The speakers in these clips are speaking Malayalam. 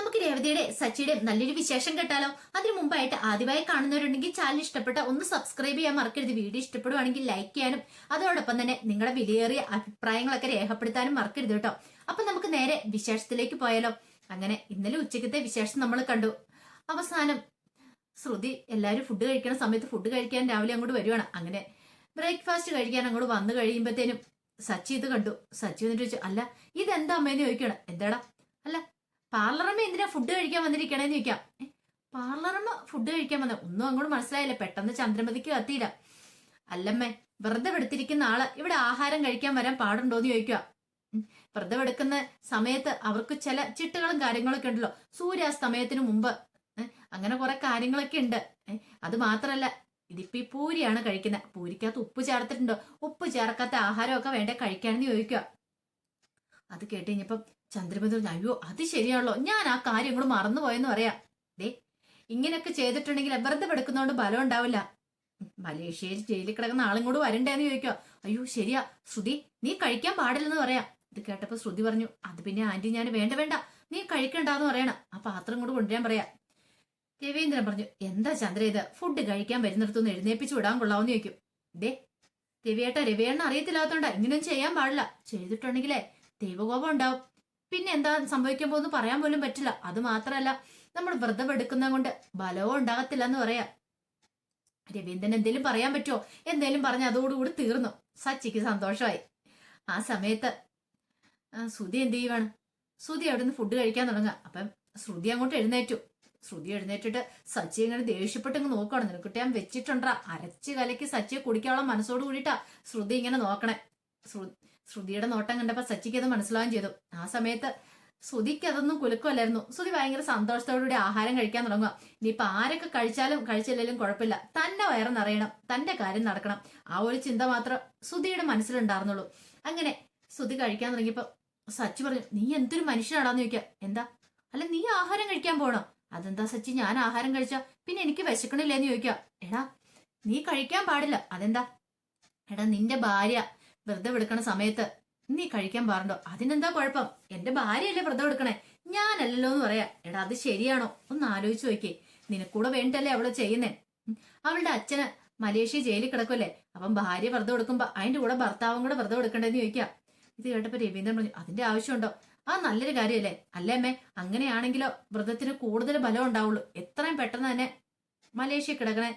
നമുക്ക് രേവതിയുടെ സച്ചിയുടെ നല്ലൊരു വിശേഷം കേട്ടാലോ? അതിനു മുമ്പായിട്ട് ആദ്യമായി കാണുന്നവരുണ്ടെങ്കിൽ ചാനൽ ഇഷ്ടപ്പെട്ട ഒന്ന് സബ്സ്ക്രൈബ് ചെയ്യാൻ മറക്കരുത്. വീഡിയോ ഇഷ്ടപ്പെടുവാണെങ്കിൽ ലൈക്ക് ചെയ്യാനും അതോടൊപ്പം തന്നെ നിങ്ങളുടെ വിലയേറിയ അഭിപ്രായങ്ങളൊക്കെ രേഖപ്പെടുത്താനും മറക്കരുത് കേട്ടോ. അപ്പൊ നമുക്ക് നേരെ വിശേഷത്തിലേക്ക് പോയാലോ? അങ്ങനെ ഇന്നലെ ഉച്ചക്കത്തെ വിശേഷം നമ്മൾ കണ്ടു. അവസാനം ശ്രുതി എല്ലാവരും ഫുഡ് കഴിക്കണ സമയത്ത് ഫുഡ് കഴിക്കാൻ രാവിലെ അങ്ങോട്ട് വരുവാണ്. അങ്ങനെ ബ്രേക്ക്ഫാസ്റ്റ് കഴിക്കാൻ അങ്ങോട്ട് വന്നു കഴിയുമ്പോഴത്തേനും സച്ചി ഇത് കണ്ടു. സച്ചി എന്നിട്ട് ചോദിച്ചു അല്ല ഇതെന്താ അമ്മേന്ന് ചോദിക്കണം എന്താടാ? അല്ല പാർലറമ്മ എന്തിനാ ഫുഡ് കഴിക്കാൻ വന്നിരിക്കണേന്ന് ചോദിക്കാം. "ഏ, പാർലറമ്മ ഫുഡ് കഴിക്കാൻ വന്ന. ഒന്നും അങ്ങോട്ട് മനസ്സിലായില്ല. പെട്ടെന്ന് ചന്ദ്രമതിക്ക് കത്തിയില്ല. അല്ലമ്മേ വ്രതം എടുത്തിരിക്കുന്ന ആൾ ഇവിടെ ആഹാരം കഴിക്കാൻ വരാൻ പാടുണ്ടോന്ന് ചോദിക്കുക. വ്രതം എടുക്കുന്ന സമയത്ത് അവർക്ക് ചില ചിട്ടകളും കാര്യങ്ങളൊക്കെ ഉണ്ടല്ലോ. സൂര്യാസ്തമയത്തിന് മുമ്പ് അങ്ങനെ കുറെ കാര്യങ്ങളൊക്കെ ഉണ്ട്. അത് മാത്രല്ല ഇതിപ്പോ ഈ പൂരിയാണ് കഴിക്കുന്നത്. പൂരിക്കകത്ത് ഉപ്പ് ചേർത്തിട്ടുണ്ടോ? ഉപ്പ് ചേർക്കാത്ത ആഹാരമൊക്കെ വേണ്ട കഴിക്കാനെന്ന് ചോദിക്കുക. അത് കേട്ട് ചന്ദ്രമതി പറഞ്ഞു അയ്യോ അത് ശരിയാണല്ലോ. ഞാൻ ആ കാര്യം മറന്നു മറന്നുപോയെന്ന് പറയാം. ദേ ഇങ്ങനെയൊക്കെ ചെയ്തിട്ടുണ്ടെങ്കിൽ വെറുതെ എടുക്കുന്നതുകൊണ്ട് ബലം ഉണ്ടാവില്ല. മലേഷ്യയിൽ ജയിലിൽ കിടക്കുന്ന ആളും കൂടെ വരണ്ടേന്ന് ചോദിക്കോ അയ്യോ ശരിയാ. ശ്രുതി നീ കഴിക്കാൻ പാടില്ലെന്ന് പറയാ. ഇത് കേട്ടപ്പോ ശ്രുതി പറഞ്ഞു അത് പിന്നെ ആന്റി ഞാൻ വേണ്ട വേണ്ട. നീ കഴിക്കണ്ടെന്ന് പറയണം. ആ പാത്രം കൂടെ കൊണ്ടുവരാൻ പറയാം. രവീന്ദ്രൻ പറഞ്ഞു എന്താ ചന്ദ്ര ഇത്? ഫുഡ് കഴിക്കാൻ വരുന്നിടത്തുനിന്ന് എഴുന്നേപ്പിച്ച് വിടാൻ കൊള്ളാവെന്ന് ചോദിക്കും. ദേ രവിയേട്ട രവിയേണ്ണ അറിയത്തില്ലാത്തോണ്ടാ ഇങ്ങനെയൊന്നും ചെയ്യാൻ പാടില്ല. ചെയ്തിട്ടുണ്ടെങ്കിലേ ദൈവകോപം ഉണ്ടാവും. പിന്നെ എന്താ സംഭവിക്കാൻ പോകുന്നു പറയാൻ പോലും പറ്റില്ല. അത് മാത്രമല്ല നമ്മൾ വ്രതം എടുക്കുന്ന കൊണ്ട് ബലവും ഉണ്ടാകത്തില്ല എന്ന് പറയാ. രവീന്ദ്രൻ എന്തെങ്കിലും പറയാൻ പറ്റുമോ എന്തെങ്കിലും പറഞ്ഞ് അതോടുകൂടി തീർന്നു. സച്ചിക്ക് സന്തോഷമായി. ആ സമയത്ത് ശ്രുതി എന്ത് ചെയ്യുവാണ്? ശ്രുതി അവിടുന്ന് ഫുഡ് കഴിക്കാൻ തുടങ്ങുക. അപ്പം ശ്രുതി അങ്ങോട്ട് എഴുന്നേറ്റു. ശ്രുതി എഴുന്നേറ്റിട്ട് സച്ചി ഇങ്ങനെ ദേഷ്യപ്പെട്ട് ഇങ്ങ് നോക്കണം നിനക്കിട്ട് ഞാൻ വെച്ചിട്ടുണ്ടാ. അരച്ച് കലക്കി സച്ചിയെ കുടിക്കാനുള്ള മനസ്സോട് കൂടിയിട്ടാ ശ്രുതി ഇങ്ങനെ നോക്കണേ. ശ്രു- ശ്രുതിയുടെ നോട്ടം കണ്ടപ്പോ സച്ചിക്ക് അത് മനസ്സിലാവുകയും ചെയ്തു. ആ സമയത്ത് ശ്രുതിക്ക് അതൊന്നും കുലുക്കമല്ലായിരുന്നു. ശ്രുതി ഭയങ്കര സന്തോഷത്തോടുകൂടി ആഹാരം കഴിക്കാൻ തുടങ്ങുക. ഇനിയിപ്പൊ ആരൊക്കെ കഴിച്ചാലും കഴിച്ചില്ലെങ്കിലും കുഴപ്പമില്ല. തന്നെ വയറ് നിറയണം. തന്റെ കാര്യം നടക്കണം. ആ ഒരു ചിന്ത മാത്രം ശ്രുതിയുടെ മനസ്സിലുണ്ടായിരുന്നുള്ളൂ. അങ്ങനെ ശ്രുതി കഴിക്കാൻ തുടങ്ങിയപ്പോ സച്ചി പറഞ്ഞു നീ എന്തൊരു മനുഷ്യനാണെന്ന് ചോദിക്കാം. എന്താ? അല്ല നീ ആഹാരം കഴിക്കാൻ പോണോ? അതെന്താ സച്ചി? ഞാൻ ആഹാരം കഴിച്ച? പിന്നെ എനിക്ക് വിശക്കണില്ലേന്ന് ചോദിക്കുക എടാ നീ കഴിക്കാൻ പാടില്ല. അതെന്താ? എടാ നിന്റെ ഭാര്യ വ്രതം എടുക്കണ സമയത്ത് നീ കഴിക്കാൻ പാറണ്ടോ അതിനെന്താ കുഴപ്പം? എന്റെ ഭാര്യയല്ലേ വ്രതം എടുക്കണേ? ഞാനല്ലല്ലോ എന്ന് പറയാ. എടാ അത് ശരിയാണോ? ഒന്ന് ആലോചിച്ചു നോക്കിയേ. നിനക്കൂടെ വേണ്ടല്ലേ അവൾ ചെയ്യുന്നേ? അവളുടെ അച്ഛന് മലേഷ്യ ജയിലിൽ കിടക്കുമല്ലേ അപ്പം ഭാര്യ വ്രതം എടുക്കുമ്പോ അതിന്റെ കൂടെ ഭർത്താവും കൂടെ വ്രതം എടുക്കണ്ടെന്ന് ചോദിക്കാം. ഇത് കേട്ടപ്പോ രവീന്ദ്രൻ പറഞ്ഞു അതിന്റെ ആവശ്യമുണ്ടോ? ആ നല്ലൊരു കാര്യമല്ലേ അല്ലേ അമ്മേ? അങ്ങനെയാണെങ്കിലോ വ്രതത്തിന് കൂടുതൽ ബലം ഉണ്ടാവുള്ളൂ. എത്രയും പെട്ടെന്ന് തന്നെ മലേഷ്യ കിടക്കണേ.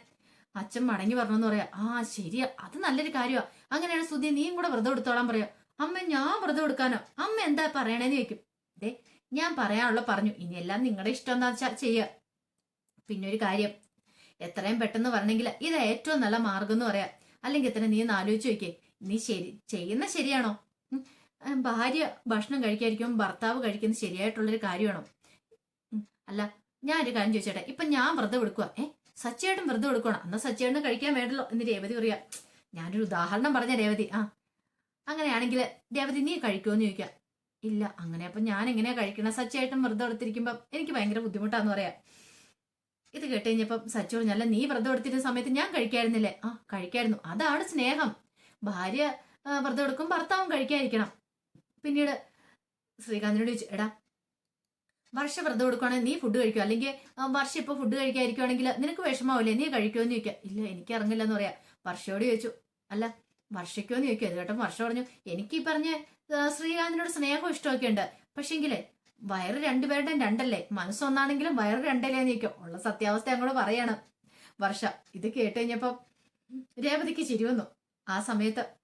അച്ഛൻ മടങ്ങി പറഞ്ഞെന്ന് പറയാ ആ ശരിയാ അത് നല്ലൊരു കാര്യമാ അങ്ങനെയാണ് സുധി നീയും കൂടെ വ്രതം എടുത്തോളാൻ പറയാ. അമ്മ ഞാൻ വ്രതം എടുക്കാനോ? അമ്മ എന്താ പറയണേന്ന് ചോദിക്കും. ദേ ഞാൻ പറയാനുള്ള പറഞ്ഞു. ഇനി എല്ലാം നിങ്ങളുടെ ഇഷ്ടം എന്താ വെച്ചാ ചെയ്യുക പിന്നെ ഒരു കാര്യം എത്രയും പെട്ടെന്ന് പറഞ്ഞെങ്കിൽ ഇത് ഏറ്റവും നല്ല മാർഗം എന്ന് പറയാം. അല്ലെങ്കിൽ ഇത്ര നീ ഒന്ന് ആലോചിച്ച് നോക്കിയേ. നീ ശരി ചെയ്യുന്ന ശരിയാണോ? ഭാര്യ ഭക്ഷണം കഴിക്കാതിരിക്കും ഭർത്താവ് കഴിക്കുന്നത് ശരിയായിട്ടുള്ളൊരു കാര്യമാണോ? അല്ല ഞാൻ ഒരു കാര്യം ചോദിച്ചേട്ടെ. ഇപ്പൊ ഞാൻ വ്രതം എടുക്കുക ഏ സച്ചേട്ടൻ വെറുതെ കൊടുക്കണം. എന്നാ സച്ചേട്ടന് കഴിക്കാൻ വേണ്ടല്ലോ എന്ന് രേവതി പറയാ. ഞാനൊരു ഉദാഹരണം പറഞ്ഞ രേവതി. ആ അങ്ങനെയാണെങ്കിൽ രേവതി നീ കഴിക്കുമെന്ന് ചോദിക്കാം. ഇല്ല അങ്ങനെ അപ്പൊ ഞാൻ എങ്ങനെയാ കഴിക്കണം? സച്ചേട്ടൻ വെറുതെ എടുത്തിരിക്കുമ്പോ എനിക്ക് ഭയങ്കര ബുദ്ധിമുട്ടാന്ന് പറയാം. ഇത് കേട്ട് കഴിഞ്ഞപ്പം സച്ചു പറഞ്ഞല്ല നീ വ്രതം എടുത്തിരുന്ന സമയത്ത് ഞാൻ കഴിക്കായിരുന്നില്ലേ? ആ കഴിക്കായിരുന്നു. അതാണ് സ്നേഹം. ഭാര്യ വ്രതം എടുക്കും ഭർത്താവും കഴിക്കാതിരിക്കണം. പിന്നീട് ശ്രീകാന്തിനോട് ചോദിച്ചു എടാ വർഷ വ്രതം കൊടുക്കുവാണെങ്കിൽ നീ ഫുഡ് കഴിക്കും. അല്ലെങ്കിൽ വർഷം ഇപ്പൊ ഫുഡ് കഴിക്കാതിരിക്കുവാണെങ്കിൽ നിനക്ക് വിഷമാവില്ലേ? നീ കഴിക്കുമോ എന്ന് ചോദിക്കാം. ഇല്ല എനിക്ക് ഇറങ്ങില്ല എന്ന് പറയാം. വർഷയോട് ചോദിച്ചു. അല്ല വർഷയ്ക്കോന്ന് ചോദിക്കും. അത് കേട്ടോ വർഷ പറഞ്ഞു. എനിക്ക് ഈ പറഞ്ഞ ശ്രീകാന്തിനോട് സ്നേഹം ഇഷ്ടമൊക്കെ ഉണ്ട്. പക്ഷെങ്കിലേ വയറ് രണ്ടുപേരുടെയും രണ്ടല്ലേ? മനസ്സൊന്നാണെങ്കിലും വയറ് രണ്ടല്ലേ നിൽക്കും ഉള്ള സത്യാവസ്ഥ അങ്ങോട്ട് പറയണം. വർഷ ഇത് കേട്ട് കഴിഞ്ഞപ്പം രേവതിക്ക് ചിരി വന്നു. ആ സമയത്ത്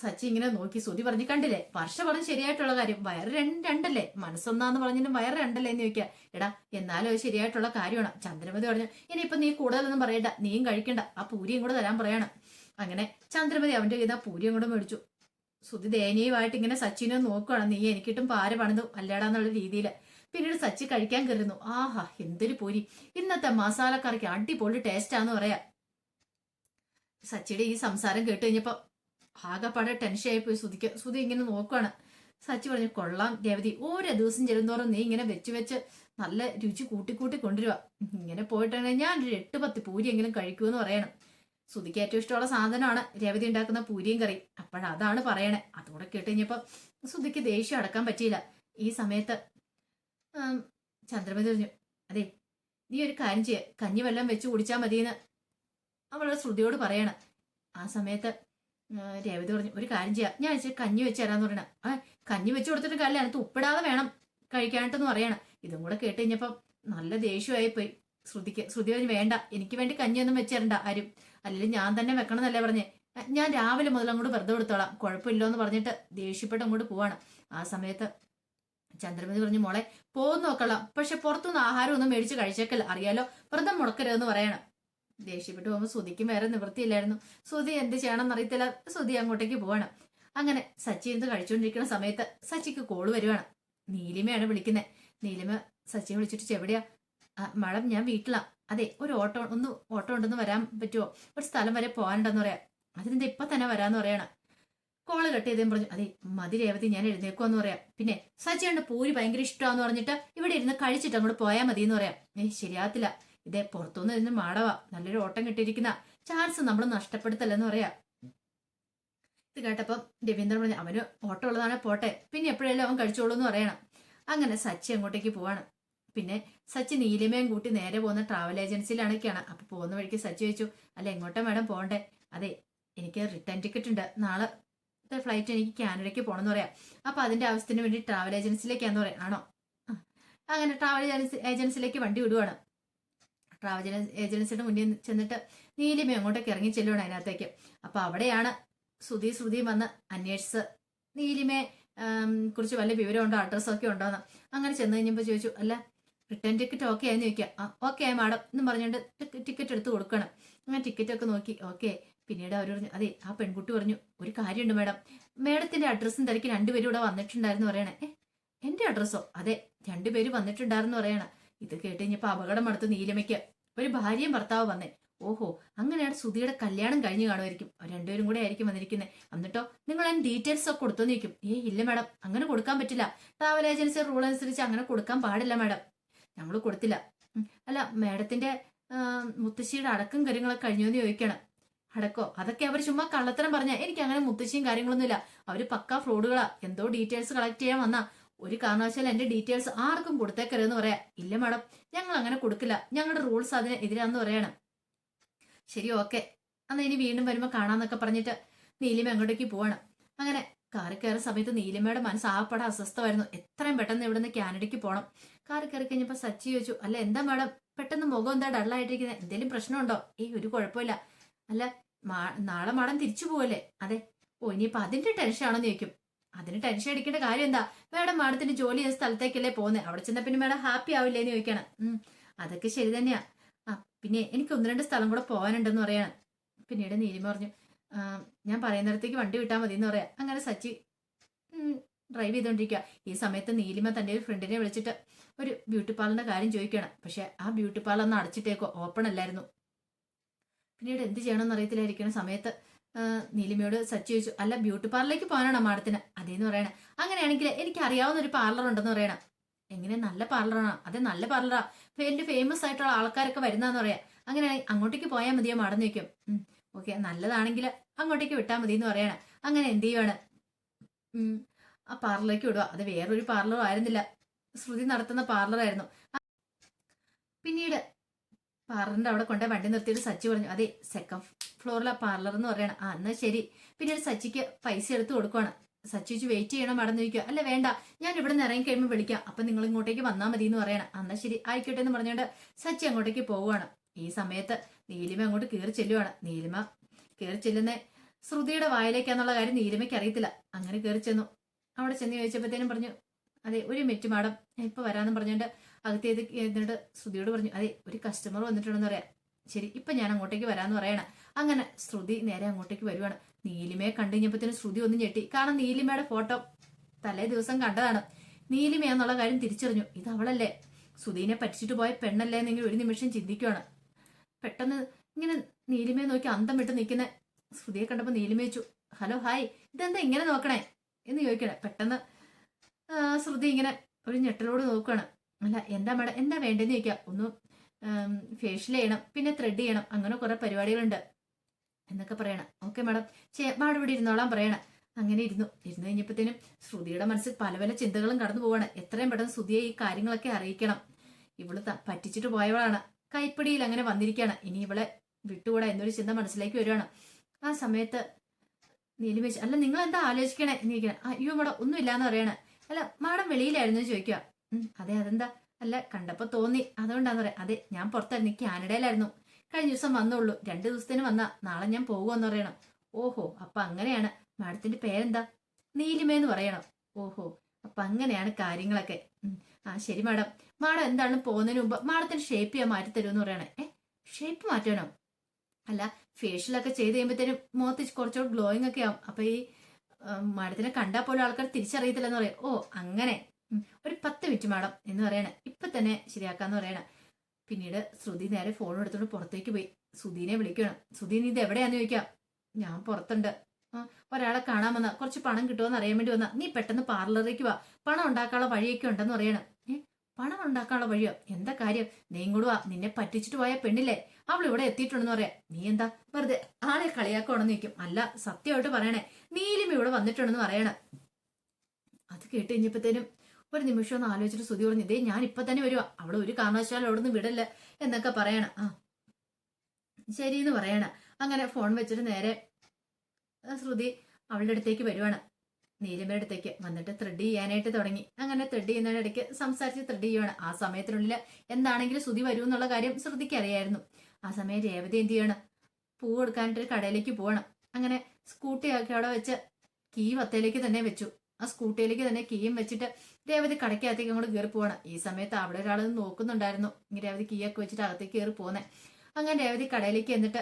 സച്ചി ഇങ്ങനെ നോക്കി സുതി പറഞ്ഞു കണ്ടില്ലേ വർഷ പറഞ്ഞു ശരിയായിട്ടുള്ള കാര്യം വയറ് രണ്ട് രണ്ടല്ലേ മനസ്സൊന്നാന്ന് പറഞ്ഞിട്ടും വയറ് രണ്ടല്ലേ എന്ന് ചോദിക്കുക എടാ എന്നാലും അത് ശരിയായിട്ടുള്ള കാര്യമാണ്. ചന്ദ്രമതി പറഞ്ഞു ഇനിയിപ്പൊ നീ കൂടുതലൊന്നും പറയണ്ട നീയും കഴിക്കണ്ട ആ പൂരിയും കൂടെ തരാൻ പറയണം. അങ്ങനെ ചന്ദ്രമതി അവന്റെ കയ്യിൽ ആ പൂരിയും കൂടെ മേടിച്ചു. ശ്രുതി ദയനീയമായിട്ട് ഇങ്ങനെ സച്ചിനെ നോക്കുകയാണ് നീ എനിക്കിട്ടും പാര പണിതു അല്ലേടാന്നുള്ള രീതിയിൽ പിന്നീട് സച്ചി കഴിക്കാൻ കയറുന്നു ആഹാ എന്തൊരു പൂരി. ഇന്നത്തെ മസാലക്കറിക്ക് അടിപൊളി ടേസ്റ്റാന്ന് പറയാ. സച്ചിയുടെ ഈ സംസാരം കേട്ട് കഴിഞ്ഞപ്പോ ആകെപ്പാടെ ടെൻഷനായി പോയി ശ്രുതിക്ക്. ശ്രുതി ഇങ്ങനെ നോക്കുകയാണ് സച്ചി പറഞ്ഞു കൊള്ളാം രേവതി. ഓരോ ദിവസം ചെല്ലുന്തോറും നീ ഇങ്ങനെ വെച്ച് വെച്ച് നല്ല രുചി കൂട്ടിക്കൂട്ടി കൊണ്ടുവരുക ഇങ്ങനെ പോയിട്ടുണ്ടെങ്കിൽ ഞാൻ ഒരു എട്ട് പത്ത് പൂരി എങ്കിലും കഴിക്കുമെന്ന് പറയണം. ശ്രുതിക്ക് ഏറ്റവും ഇഷ്ടമുള്ള സാധനമാണ് രേവതി ഉണ്ടാക്കുന്ന പൂരിയും കറി അപ്പോഴതാണ് പറയണേ. അതുകൂടെ കേട്ട് കഴിഞ്ഞപ്പോ സുധിക്ക് ദേഷ്യം അടക്കാൻ പറ്റിയില്ല. ഈ സമയത്ത് ചന്ദ്രമതി പറഞ്ഞു അതെ നീ ഒരു കാര്യം ചെയ്യ. കഞ്ഞി വെള്ളം വെച്ച് കുടിച്ചാൽ മതിയെന്ന് അവളുടെ ശ്രുതിയോട് പറയണം. ആ സമയത്ത് രേവതി പറഞ്ഞു ഒരു കാര്യം ചെയ്യാം. ഞാൻ ഇച്ചിരി കഞ്ഞി വെച്ച് തരാന്ന് പറയണ. ആ കഞ്ഞി വെച്ച് കൊടുത്തിട്ട് കാര്യമില്ല. അതിനകത്ത് ഉപ്പിടാതെ വേണം കഴിക്കാനായിട്ടെന്ന് പറയണം. ഇതും കൂടെ കേട്ട് കഴിഞ്ഞപ്പം നല്ല ദേഷ്യമായി പോയി ശ്രുതിക്ക് ശ്രുതി പറഞ്ഞു വേണ്ട എനിക്ക് വേണ്ടി കഞ്ഞിയൊന്നും വെച്ച് തരണ്ട ആരും അല്ലെങ്കിൽ ഞാൻ തന്നെ വെക്കണം എന്നല്ലേ പറഞ്ഞേ ഞാൻ രാവിലെ മുതൽ അങ്ങോട്ട് വെറുതെ കൊടുത്തോളാം. കുഴപ്പമില്ലോ എന്ന് പറഞ്ഞിട്ട് ദേഷ്യപ്പെട്ട് അങ്ങോട്ട് പോവാണ്. ആ സമയത്ത് ചന്ദ്രമതി പറഞ്ഞു മോളെ പോകുന്ന നോക്കളാം പക്ഷെ പുറത്തുനിന്ന് ആഹാരം ഒന്നും മേടിച്ച് കഴിച്ചേക്കല്ല. അറിയാലോ? വ്രതം മുടക്കരുതെന്ന് പറയണം. ദേഷ്യപ്പെട്ട് പോകുമ്പോൾ ശ്രുതിക്കും വേറെ നിവൃത്തിയില്ലായിരുന്നു. ശ്രുതി എന്ത് ചെയ്യണമെന്ന് അറിയത്തില്ല. ശ്രുതി അങ്ങോട്ടേക്ക് പോവാണ്. അങ്ങനെ സച്ചി എന്ത് കഴിച്ചുകൊണ്ടിരിക്കുന്ന സമയത്ത് സച്ചിക്ക് കോൾ വരുവാണ്. നീലിമയാണ് വിളിക്കുന്നത് നീലിമ സച്ചിയെ വിളിച്ചിട്ട് ചെവിടെയാ? മളം ഞാൻ വീട്ടിലാ. അതെ ഒരു ഓട്ടോ ഒന്ന് ഓട്ടോ ഉണ്ടെന്ന് വരാൻ പറ്റുമോ ഒരു സ്ഥലം വരെ പോകാനുണ്ടെന്ന് പറയാം. അതിനെന്താ ഇപ്പൊ തന്നെ വരാന്ന് പറയണം. കോൾ കട്ട് ചെയ്തേം പറഞ്ഞു അതെ മതി രേവതി ഞാൻ എഴുന്നേക്കുവാന്ന് പറയാം. പിന്നെ സച്ചിയുടെ പൂരി ഭയങ്കര ഇഷ്ടമാന്ന് പറഞ്ഞിട്ട് ഇവിടെ ഇരുന്ന് കഴിച്ചിട്ട് അങ്ങോട്ട് പോയാൽ മതി എന്ന് പറയാം. ഏ ശരിയാകത്തില്ല ഇതേ പുറത്തുനിന്ന് ഇതിന് മാടവാ. നല്ലൊരു ഓട്ടം കിട്ടിയിരിക്കുന്ന. ചാൻസ് നമ്മൾ നഷ്ടപ്പെടുത്തല്ലെന്ന് പറയാ. ഇത് കേട്ടപ്പം രവീന്ദ്രൻ പറഞ്ഞു അവന് ഓട്ടം ഉള്ളതാണ് പോട്ടെ. പിന്നെ എപ്പോഴെല്ലാം അവൻ കഴിച്ചോളൂ എന്ന് പറയണം. അങ്ങനെ സച്ചി അങ്ങോട്ടേക്ക് പോവാണ്. പിന്നെ സച്ചി നീലിമയും കൂട്ടി നേരെ പോകുന്ന ട്രാവൽ ഏജൻസിയിലാണൊക്കെയാണ് അപ്പൊ പോകുന്ന വഴിക്ക് സച്ചി ചോദിച്ചു അല്ല എങ്ങോട്ടാ മാഡം പോകണ്ടേ? അതെ എനിക്ക് റിട്ടേൺ ടിക്കറ്റ് ഉണ്ട്. നാളെ ഫ്ലൈറ്റ് എനിക്ക് കാനഡയ്ക്ക് പോകണം എന്ന് പറയാം. അപ്പൊ അതിന്റെ ആവശ്യത്തിന് വേണ്ടി ട്രാവൽ ഏജൻസിയിലേക്കാന്ന് പറയാം. ആണോ? അങ്ങനെ ട്രാവൽ ഏജൻസി ഏജൻസിയിലേക്ക് വണ്ടി വിടുവാണ്. ട്രാവൽ ഏജൻസിയുടെ മുന്നിൽ ചെന്നിട്ട് നീലിമ അങ്ങോട്ടേക്ക് ഇറങ്ങി ചെല്ലുകയാണ് അതിനകത്തേക്ക്. അപ്പൊ അവിടെയാണ് ശ്രുതി ശ്രുതിയും വന്ന് അന്വേഷിച്ച് നീലിമയെ കുറിച്ച് വല്ല വിവരമുണ്ടോ? അഡ്രസ്സൊക്കെ ഉണ്ടോന്ന്. അങ്ങനെ ചെന്ന് കഴിഞ്ഞപ്പോൾ ചോദിച്ചു അല്ല റിട്ടേൺ ടിക്കറ്റ് ഓക്കെ ആയെന്ന് ചോദിക്കുക ആ ഓക്കെ ആയി മാഡം എന്ന് പറഞ്ഞുകൊണ്ട് ടിക്കറ്റ് എടുത്ത് കൊടുക്കണം. അങ്ങനെ ടിക്കറ്റ് ഒക്കെ നോക്കി ഓക്കെ പിന്നീട് അവർ പറഞ്ഞു അതെ ആ പെൺകുട്ടി പറഞ്ഞു ഒരു കാര്യമുണ്ട് മാഡം മാഡത്തിന്റെ അഡ്രസ്സും തിരക്കി രണ്ടുപേരും ഇവിടെ വന്നിട്ടുണ്ടായിരുന്നു പറയണേ. എന്റെ അഡ്രസ്സോ അതെ രണ്ടുപേര് വന്നിട്ടുണ്ടായിരുന്നു പറയണ. ഇത് കേട്ട് കഴിഞ്ഞപ്പോ അപകടം അടുത്ത് നീലമയ്ക്ക് ഒരു ഭാര്യയും ഭർത്താവ് വന്നേ. ഓഹോ അങ്ങനെയാണ് സുധിയുടെ കല്യാണം കഴിഞ്ഞു കാണുമായിരിക്കും. രണ്ടുപേരും കൂടെ ആയിരിക്കും വന്നിരിക്കുന്നത് എന്നിട്ടോ നിങ്ങൾ അതിന് ഡീറ്റെയിൽസ് ഒക്കെ കൊടുത്തു നിൽക്കും ഏ ഇല്ല മാഡം അങ്ങനെ കൊടുക്കാൻ പറ്റില്ല. ട്രാവൽ ഏജൻസി റൂൾ അനുസരിച്ച് അങ്ങനെ കൊടുക്കാൻ പാടില്ല മാഡം. ഞങ്ങൾ കൊടുത്തില്ല. അല്ല മാഡത്തിന്റെ മുത്തശ്ശിയുടെ അടക്കം കാര്യങ്ങളൊക്കെ കഴിഞ്ഞു എന്ന് ചോദിക്കണം. അടക്കോ അതൊക്കെ അവർ ചുമ്മാ കള്ളത്തരം പറഞ്ഞ എനിക്ക് അങ്ങനെ മുത്തശ്ശിയും കാര്യങ്ങളൊന്നുമില്ല. അവർ പക്കാ ഫ്രോഡുകളാ എന്തോ ഡീറ്റെയിൽസ് കളക്ട് ചെയ്യാൻ വന്നാ. ഒരു കാരണവശാലും എന്റെ ഡീറ്റെയിൽസ് ആർക്കും കൊടുത്തേക്കരുതെന്ന് പറയാ. ഇല്ല മാഡം ഞങ്ങൾ അങ്ങനെ കൊടുക്കില്ല. ഞങ്ങളുടെ റൂൾസ് അതിന് എതിരാന്ന് പറയണം. ശരി ഓക്കെ അന്ന് ഇനി വീണ്ടും വരുമ്പോ കാണാന്നൊക്കെ പറഞ്ഞിട്ട് നീലിമ അങ്ങോട്ടേക്ക് പോവാണ്. അങ്ങനെ കാറി കയറുന്ന സമയത്ത് നീലിമയുടെ മനസ്സ് ആപ്പട അസ്വസ്ഥമായിരുന്നു. എത്രയും പെട്ടെന്ന് ഇവിടുന്ന് കാനഡയ്ക്ക് പോകണം കാറി കയറി കഴിഞ്ഞപ്പോ സച്ചി ചോദിച്ചു അല്ല എന്താ മാഡം? പെട്ടെന്ന് മുഖം എന്താ ഡള്ളായിട്ടിരിക്കുന്നത് എന്തെങ്കിലും പ്രശ്നമുണ്ടോ? ഏയ് ഒരു കുഴപ്പമില്ല. അല്ല നാളെ മാഡം തിരിച്ചു പോവല്ലേ? അതെ. ഓ ഇനിയിപ്പോ അതിന്റെ ടെൻഷൻ ആണെന്ന് ചോദിക്കും. അതിന് ടെൻഷൻ അടിക്കേണ്ട കാര്യം എന്താ? മാഡം മാഡത്തിന് ജോലി ചെയ്ത സ്ഥലത്തേക്കല്ലേ പോകുന്നത് അവിടെ ചെന്ന പിന്നെ മാഡം ഹാപ്പി ആവില്ലേ എന്ന് ചോദിക്കണം അതൊക്കെ ശരി തന്നെയാ. ആ പിന്നെ എനിക്ക് ഒന്ന് രണ്ട് സ്ഥലം കൂടെ പോകാനുണ്ടെന്ന് പറയാണ്. പിന്നീട് നീലിമ പറഞ്ഞു "ആ, ഞാൻ പറയുന്നിടത്തേക്ക് വണ്ടി വിട്ടാൽ മതി എന്ന് പറയാം. അങ്ങനെ സച്ചി ഡ്രൈവ് ചെയ്തോണ്ടിരിക്കുക ഈ സമയത്ത് നീലിമ തന്റെ ഒരു ഫ്രണ്ടിനെ വിളിച്ചിട്ട് ഒരു ബ്യൂട്ടി പാർലറിന്റെ കാര്യം ചോദിക്കണം പക്ഷെ ആ ബ്യൂട്ടി പാർലർ ഒന്ന് അടച്ചിട്ടേക്കോ. ഓപ്പൺ അല്ലായിരുന്നു. പിന്നീട് എന്ത് ചെയ്യണമെന്ന് അറിയത്തില്ലായിരിക്കുന്ന സമയത്ത് നീലിമയോട് സച്ചി ചോദിച്ചു അല്ല ബ്യൂട്ടി പാർലറിലേക്ക് പോകാനാണോ മാഡത്തിന്? അതേന്ന് പറയണേ. അങ്ങനെയാണെങ്കിൽ എനിക്ക് അറിയാവുന്ന ഒരു പാർലർ ഉണ്ടെന്ന് പറയണം. എങ്ങനെ? നല്ല പാർലറാണ്? അതെ നല്ല പാർലറാ. എന്റെ ഫേമസ് ആയിട്ടുള്ള ആൾക്കാരൊക്കെ വരുന്നതെന്ന് പറയാം. അങ്ങനെയാണെങ്കിൽ അങ്ങോട്ടേക്ക് പോയാൽ മതിയോ? മാഡം ചോദിക്കും. ഓക്കെ നല്ലതാണെങ്കിൽ അങ്ങോട്ടേക്ക് വിട്ടാൽ മതി എന്ന് പറയണം. അങ്ങനെ എന്ത് ചെയ്യുവാണ്? ആ പാർലറിലേക്ക് വിടുക അത് വേറൊരു പാർലറും ആയിരുന്നില്ല. ശ്രുതി നടത്തുന്ന പാർലറായിരുന്നു. പിന്നീട് പാർലറിന്റെ അവിടെ കൊണ്ടുപോയി വണ്ടി നിർത്തിയിട്ട് സച്ചി പറഞ്ഞു അതെ സെക്കൻഡ് ഫ്ലോറിലെ പാർലർ എന്ന് പറയണം. ആ എന്നാ ശരി. പിന്നീട് സച്ചിക്ക് പൈസ എടുത്ത് കൊടുക്കുവാണ്. സച്ചിച്ച് വെയിറ്റ് ചെയ്യണം മാഡം എന്ന് അല്ല വേണ്ട. ഞാൻ ഇവിടെ നിന്ന് ഇറങ്ങി കഴിയുമ്പോൾ വിളിക്കാം. അപ്പൊ നിങ്ങൾ ഇങ്ങോട്ടേക്ക് വന്നാൽ മതി എന്ന് പറയണം എന്നാ ശരി. ആയിക്കോട്ടെ എന്ന് പറഞ്ഞുകൊണ്ട് സച്ചി അങ്ങോട്ടേക്ക് പോവുകയാണ് ഈ സമയത്ത് നീലിമ അങ്ങോട്ട് കയറി ചെല്ലുവാണ്. നീലിമ കയറി ചെല്ലുന്ന ശ്രുതിയുടെ വായിലേക്കാന്നുള്ള കാര്യം നീലിമയ്ക്ക് അറിയത്തില്ല. അങ്ങനെ കയറി ചെന്നു. അവിടെ ചെന്ന് ചോദിച്ചപ്പോഴത്തേനും പറഞ്ഞു അതെ ഒരു മിനിറ്റ് മാഡം ഇപ്പൊ വരാമെന്ന് പറഞ്ഞുകൊണ്ട് അകത്തേത് എന്നിട്ട് ശ്രുതിയോട് പറഞ്ഞു അതെ ഒരു കസ്റ്റമർ വന്നിട്ടുണ്ടെന്ന് പറയാം. ശരി ഇപ്പൊ ഞാൻ അങ്ങോട്ടേക്ക് വരാന്ന് പറയണം. അങ്ങനെ ശ്രുതി നേരെ അങ്ങോട്ടേക്ക് വരുവാണ്. നീലിമയെ കണ്ടു കഴിഞ്ഞപ്പോഴത്തേനും ശ്രുതി ഒന്ന് ഞെട്ടി. കാരണം നീലിമയുടെ ഫോട്ടോ തലേ ദിവസം കണ്ടതാണ്. നീലിമയെന്നുള്ള കാര്യം തിരിച്ചറിഞ്ഞു. ഇത് അവളല്ലേ? സുധീനെ പറ്റിച്ചിട്ട് പോയ പെണ്ണല്ലേ എന്നെങ്കിൽ ഒരു നിമിഷം ചിന്തിക്കുവാണ്. പെട്ടെന്ന് ഇങ്ങനെ നീലിമയെ നോക്കി അന്തം വിട്ട് നിൽക്കുന്ന ശ്രുതിയെ കണ്ടപ്പോൾ നീലിമ വെച്ചു ഹലോ ഹായ്. ഇതെന്താ ഇങ്ങനെ നോക്കണേ? എന്ന് ചോദിക്കണേ പെട്ടെന്ന് ശ്രുതി ഇങ്ങനെ ഒരു ഞെട്ടലോട് നോക്കുകയാണ് അല്ല എന്താ മേഡം? എന്താ വേണ്ടതെന്ന് ചോദിക്കാം ഒന്ന് ഫേഷ്യൽ ചെയ്യണം പിന്നെ ത്രെഡ് ചെയ്യണം അങ്ങനെ കുറെ പരിപാടികളുണ്ട്. എന്നൊക്കെ പറയണം. ഓക്കെ മാഡം ചേ ഇവിടെ ഇരുന്നോളാം പറയണം. അങ്ങനെ ഇരുന്നു. ഇരുന്ന് കഴിഞ്ഞപ്പോഴത്തേനും ശ്രുതിയുടെ മനസ്സിൽ പല പല ചിന്തകളും കടന്നു പോവാണ്. എത്രയും പെട്ടെന്ന് ശ്രുതിയെ ഈ കാര്യങ്ങളൊക്കെ അറിയിക്കണം. ഇവൾ പറ്റിച്ചിട്ട് പോയവളാണ്. കൈപ്പിടിയിൽ അങ്ങനെ വന്നിരിക്കുകയാണ് ഇനി ഇവളെ വിട്ടുകൂടാ എന്നൊരു ചിന്ത മനസ്സിലേക്ക് വരുവാണ്. ആ സമയത്ത് നീലിമേശ് അല്ല നിങ്ങൾ എന്താ ആലോചിക്കണേ? എന്നിരിക്കണേ അയ്യോ മാഡം ഒന്നുമില്ലാന്ന് പറയണേ. അല്ല മാഡം വെളിയിലായിരുന്നു ചോദിക്കുക അതെ അതെന്താ? അല്ല കണ്ടപ്പോ തോന്നി. അതുകൊണ്ടാന്ന് പറയാം അതെ ഞാൻ പുറത്തായിരുന്നു കാനഡയിലായിരുന്നു. കഴിഞ്ഞ ദിവസം വന്നുള്ളൂ രണ്ടു ദിവസത്തിന് വന്ന നാളെ ഞാൻ പോകുമെന്ന് പറയണം. ഓഹോ അപ്പൊ അങ്ങനെയാണ്. മാഡത്തിന്റെ പേരെന്താ? നീലിമയെന്ന് പറയണം. ഓഹോ അപ്പൊ അങ്ങനെയാണ് കാര്യങ്ങളൊക്കെ. ആ ശരി മാഡം. മാഡം എന്താണ് പോകുന്നതിന് മുമ്പ് മാഡത്തിന് ഷേപ്പ് ചെയ്യാൻ മാറ്റി തരുമെന്ന് പറയണേ? ഏ ഷേപ്പ് മാറ്റണോ അല്ല ഫേഷ്യലൊക്കെ ചെയ്ത് കഴിയുമ്പോഴത്തേനും മുഖത്ത് കുറച്ചുകൂടെ ഗ്ലോയിങ് ഒക്കെ ആവും. അപ്പൊ ഈ മാഡത്തിനെ കണ്ടാൽ പോലും ആൾക്കാർ തിരിച്ചറിയത്തില്ലെന്ന് പറയും. ഓ അങ്ങനെ. ഒരു പത്ത് മിനിറ്റ് മാഡം എന്ന് പറയണേ. ഇപ്പൊ തന്നെ ശരിയാക്കാന്ന് പറയണേ. പിന്നീട് ശ്രുതി നേരെ ഫോൺ എടുത്തോണ്ട് പുറത്തേക്ക് പോയി. സുധീനെ വിളിക്കണം. സുധീൻ ഇത് എവിടെയാന്ന് ചോദിക്കാം? ഞാൻ പുറത്തുണ്ട്. ഒരാളെ കാണാൻ വന്ന. കുറച്ച് പണം കിട്ടുമെന്ന് അറിയാൻ വേണ്ടി വന്ന. നീ പെട്ടെന്ന് പാർലറിലേക്ക് വാ. പണം ഉണ്ടാക്കാനുള്ള വഴിയൊക്കെ ഉണ്ടെന്ന് പറയണം. പണം ഉണ്ടാക്കാനുള്ള വഴിയോ? എന്താ കാര്യം? നീ ഇങ്ങോട്ട് വാ. നിന്നെ പറ്റിച്ചിട്ട് പോയ പെണ്ണില്ലേ? അവൾ ഇവിടെ എത്തിയിട്ടുണ്ടെന്ന് പറയാം. നീ എന്താ? വെറുതെ ആളെ കളിയാക്കണമെന്ന് നിൽക്കും അല്ല സത്യമായിട്ട് പറയണേ. നീലും ഇവിടെ വന്നിട്ടുണ്ടെന്ന് പറയണേ. അത് കേട്ട് കഴിഞ്ഞപ്പോഴത്തേനും ഒരു നിമിഷം ഒന്ന് ആലോചിച്ചിട്ട് സ്തുതി പറഞ്ഞു ഇതേ ഞാൻ ഇപ്പൊ തന്നെ വരുവാ. അവിടെ ഒരു കാരണവശാലും അവിടെ നിന്ന് വിടല്ല എന്നൊക്കെ പറയണം. ആ. ശരി എന്ന് പറയണ. അങ്ങനെ ഫോൺ വെച്ചിട്ട് നേരെ ശ്രുതി അവളുടെ അടുത്തേക്ക് വരുവാണ്. നീലിമയുടെ അടുത്തേക്ക് വന്നിട്ട് ത്രെഡ് ചെയ്യാനായിട്ട് തുടങ്ങി. അങ്ങനെ ത്രെഡ് ചെയ്യുന്നതിനിടയ്ക്ക് സംസാരിച്ച് ത്രെഡ് ചെയ്യുവാണ്. ആ സമയത്തിനുള്ളിൽ എന്താണെങ്കിലും ശ്രുതി വരൂ എന്നുള്ള കാര്യം ശ്രുതിക്ക് അറിയായിരുന്നു. ആ സമയം രേവതി എന്ത് ചെയ്യണം? പൂ കൊടുക്കാനായിട്ട് ഒരു കടയിലേക്ക് പോകണം അങ്ങനെ സ്കൂട്ടി സ്കൂട്ടിയൊക്കെ അവിടെ വെച്ച് കീ വത്തയിലേക്ക് തന്നെ വെച്ചു. ആ സ്കൂട്ടിയിലേക്ക് തന്നെ കീയും വെച്ചിട്ട് രേവതി കടയ്ക്കകത്തേക്ക് അങ്ങോട്ട് കയറി പോവാണ്. ഈ സമയത്ത് അവിടെ ഒരാൾ നോക്കുന്നുണ്ടായിരുന്നു. ഇങ്ങനെ രേവതി കീയൊക്കെ വെച്ചിട്ട് അകത്തേക്ക് കയറി പോന്നെ. അങ്ങനെ രേവതി കടയിലേക്ക് എന്നിട്ട്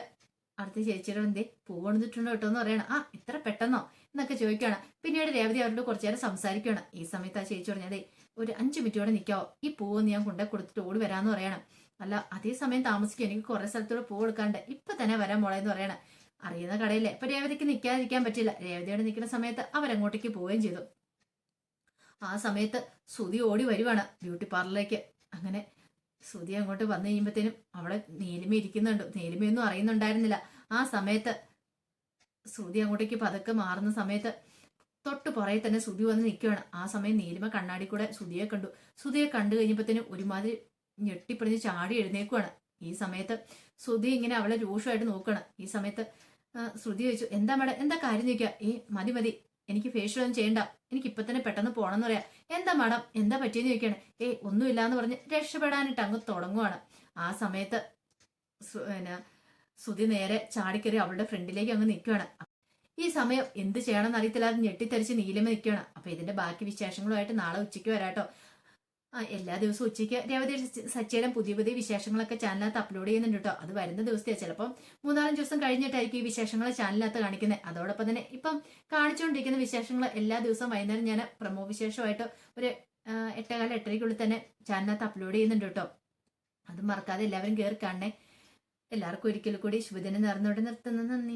അടുത്ത ചേച്ചിയുടെ എന്തേ പൂ കേട്ടോ എന്ന് പറയണം. ആ ഇത്ര പെട്ടെന്നോ എന്നൊക്കെ ചോദിക്കുകയാണ്. പിന്നീട് രേവതി അവരോട് കുറച്ചു നേരം സംസാരിക്കുകയാണ്. ഈ സമയത്ത് ആ ചേച്ചി പറഞ്ഞതേ ഒരു അഞ്ച് മിനിറ്റോടെ നിൽക്കാവോ ഈ പൂവൊന്ന് ഞാൻ കൊണ്ടേ കൊടുത്തിട്ട് ഓടി വരാമെന്ന് പറയണം. അല്ല അതേ സമയം താമസിക്കും എനിക്ക് കുറെ സ്ഥലത്തൂടെ പൂ കൊടുക്കാണ്ട് ഇപ്പൊ തന്നെ വരാൻ മോളെന്ന് പറയണം. അറിയുന്ന കടയില്ലേ? ഇപ്പൊ രേവതിക്ക് നിൽക്കാതിരിക്കാൻ പറ്റില്ല. രേവതിയോട് നിൽക്കുന്ന സമയത്ത് അവരങ്ങോട്ടേക്ക് പോവുകയും ചെയ്തു. ആ സമയത്ത് സുതി ഓടി വരുവാണ് ബ്യൂട്ടി പാർലറിലേക്ക്. അങ്ങനെ സുതി അങ്ങോട്ട് വന്നു കഴിയുമ്പോഴത്തേനും അവിടെ നീലിമ ഇരിക്കുന്നുണ്ട്. നീലിമയൊന്നും അറിയുന്നുണ്ടായിരുന്നില്ല. ആ സമയത്ത് ശ്രുതി അങ്ങോട്ടേക്ക് പതുക്കെ മാറുന്ന സമയത്ത് തൊട്ട് പുറകെ തന്നെ സുതി വന്ന് നിൽക്കുകയാണ്. ആ സമയം നീലിമ കണ്ണാടി കൂടെ സുതിയെ കണ്ടു. സുതിയെ കണ്ടു കഴിഞ്ഞപ്പോഴത്തേനും ഒരുമാതിരി ഞെട്ടിപ്പിടിഞ്ഞ് ചാടി എഴുന്നേക്കുവാണ് ഈ സമയത്ത് ശ്രുതി ഇങ്ങനെ അവളെ രൂക്ഷമായിട്ട് നോക്കണം. ഈ സമയത്ത് ശ്രുതി ചോദിച്ചു എന്താ മേഡം എന്താ കാര്യം ചോദിക്കുക ഏ മതി മതി. എനിക്ക് ഫേഷ്യൽ ഒന്നും ചെയ്യണ്ട. എനിക്ക് ഇപ്പൊ തന്നെ പെട്ടെന്ന് പോകണം എന്ന് പറയാം. എന്താ മാഡം എന്താ പറ്റിയെന്ന് ചോദിക്കുകയാണ് ഏ ഒന്നുമില്ല എന്ന് പറഞ്ഞ് രക്ഷപ്പെടാനായിട്ട് അങ്ങ് തുടങ്ങുവാണ്. ആ സമയത്ത് പിന്നെ ശ്രുതി നേരെ ചാടിക്കറി അവളുടെ ഫ്രണ്ടിലേക്ക് അങ്ങ് നിൽക്കുകയാണ് ഈ സമയം എന്ത് ചെയ്യണമെന്ന് അറിയത്തില്ലാതെ ഞെട്ടിത്തരിച്ച് നീലമ നിൽക്കുകയാണ് അപ്പൊ ഇതിന്റെ ബാക്കി വിശേഷങ്ങളുമായിട്ട് നാളെ ഉച്ചയ്ക്ക് വരാട്ടോ. എല്ലാ ദിവസവും ഉച്ചയ്ക്ക് രേവതി സച്ചേരം പുതിയ പുതിയ വിശേഷങ്ങളൊക്കെ ചാനലിനകത്ത് അപ്ലോഡ് ചെയ്യുന്നുണ്ട് കേട്ടോ അത് വരുന്ന ദിവസത്തെയാണ് ചിലപ്പം മൂന്നാലഞ്ച് ദിവസം കഴിഞ്ഞിട്ടായിരിക്കും ഈ വിശേഷങ്ങൾ ചാനലിനകത്ത് കാണിക്കുന്നത് അതോടൊപ്പം തന്നെ ഇപ്പം കാണിച്ചുകൊണ്ടിരിക്കുന്ന വിശേഷങ്ങൾ എല്ലാ ദിവസവും വൈകുന്നേരം ഞാൻ പ്രമോ വിശേഷമായിട്ട് ഒരു എട്ടേകാല എട്ടരയ്ക്കുള്ളിൽ തന്നെ ചാനലിനകത്ത് അപ്ലോഡ് ചെയ്യുന്നുണ്ട് കേട്ടോ അത് മറക്കാതെ എല്ലാവരും കയറി കാണണേ. എല്ലാവർക്കും ഒരിക്കൽ കൂടി ശുഭദിനം നേർന്നോടെ നിർത്തുന്നു. നന്ദി.